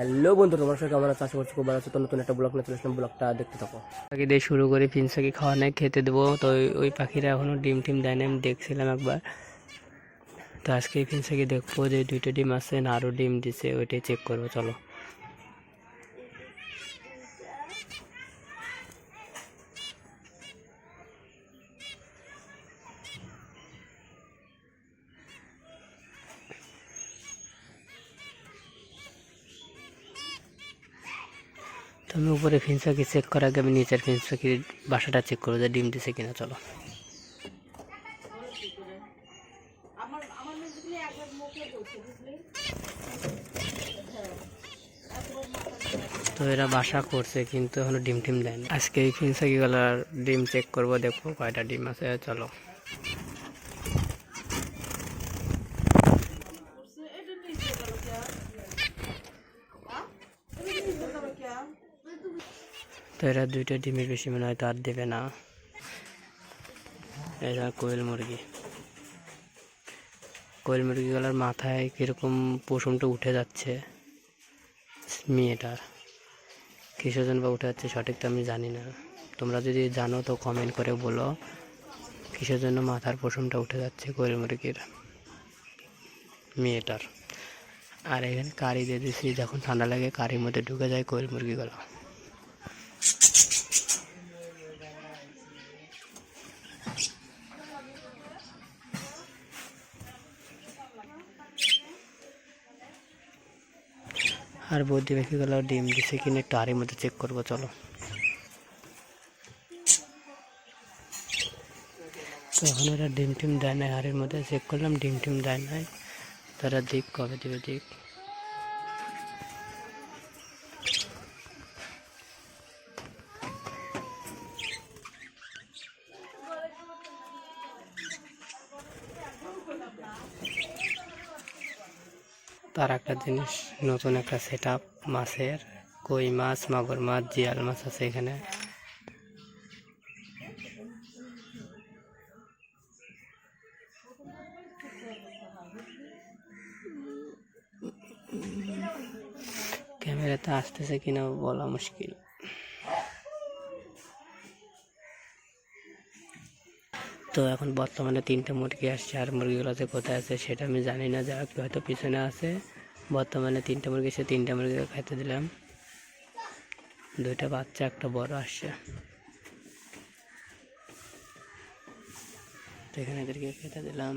Hello বন্ধু তোমার সঙ্গে আমার চাষ করছি খুব ভালো আছে। তো নতুন একটা ব্লগ নিয়ে চলে ব্লগটা দেখতে থাকো। পাখি দিয়ে শুরু করে ফিনসাকে খাওয়া নেয় খেতে দেবো। তো ওই- পাখিরা এখনও ডিম টিম দেয় না আমি দেখছিলাম একবার। তো আজকে এই পিনসাকি দেখব যে দুইটা ডিম আছে না আরও ডিম দিছে, ওইটাই চেক করব, চলো। আমি উপরে ফিনসাকি চেক করার আগে আমি নিচের ফিনসাকির বাসাটা চেক করব যে ডিম দিছে কিনা, চলো। তো এরা বাসা করছে, কিন্তু এখনও ডিম টিম দেয়নি। আজকে এই ফিনসাকিগুলার ডিম চেক করব দেখব কয়টা ডিম আছে, চলো। তো এরা দুইটা ডিমের বেশি মনে হয় তো আর দেবে না। এরা কোয়েল মুরগি। কোয়েল মুরগিগুলোর মাথায় কীরকম পশমটা উঠে যাচ্ছে, মেয়েটার। কিসের জন্য বা উঠে যাচ্ছে সঠিক তো আমি জানি না। তোমরা যদি জানো তো কমেন্ট করে বলো, কিসের জন্য মাথার পশমটা উঠে যাচ্ছে কোয়েল মুরগির, মেয়েটার। আর এখানে কারি দিয়ে দিচ্ছি যখন ঠান্ডা লাগে কারির মধ্যে ঢুকে যায় কোয়েল মুরগিগুলো। আর বৌদি পাখিগুলো ডিম দিছে কিনে একটু আড়ির মধ্যে চেক করব, চলো। তখন ওরা ডিম টিম দেয় নাই, হাড়ির মধ্যে চেক করলাম ডিম টিম দেয় নাই। তারা দিক, কবে দিবে দিক। তার একটা জিনিস, নতুন একটা সেট আপ মাছের কই মাছ, মাগুর মাছ, জিয়াল মাছ আছে এখানে। ক্যামেরাতে আসতেছে কিনা বলা মুশকিল। তো এখন বর্তমানে তিনটে মুরগি আসছে, আর মুরগিগুলোতে কোথায় আছে সেটা আমি জানি না কেউ হয়তো পিছনে আছে। বর্তমানে তিনটে মুরগি সে তিনটে মুরগিকে খাইতে দিলাম। দুইটা বাচ্চা, একটা বড় আসছে। তো এখানে এদেরকে খেতে দিলাম।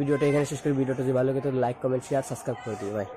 ভিডিওটা এখানে শেষ করে। ভিডিওটা যদি ভালো লাগে তো লাইক কমেন্ট শেয়ার সাবস্ক্রাইব করে দিও ভাই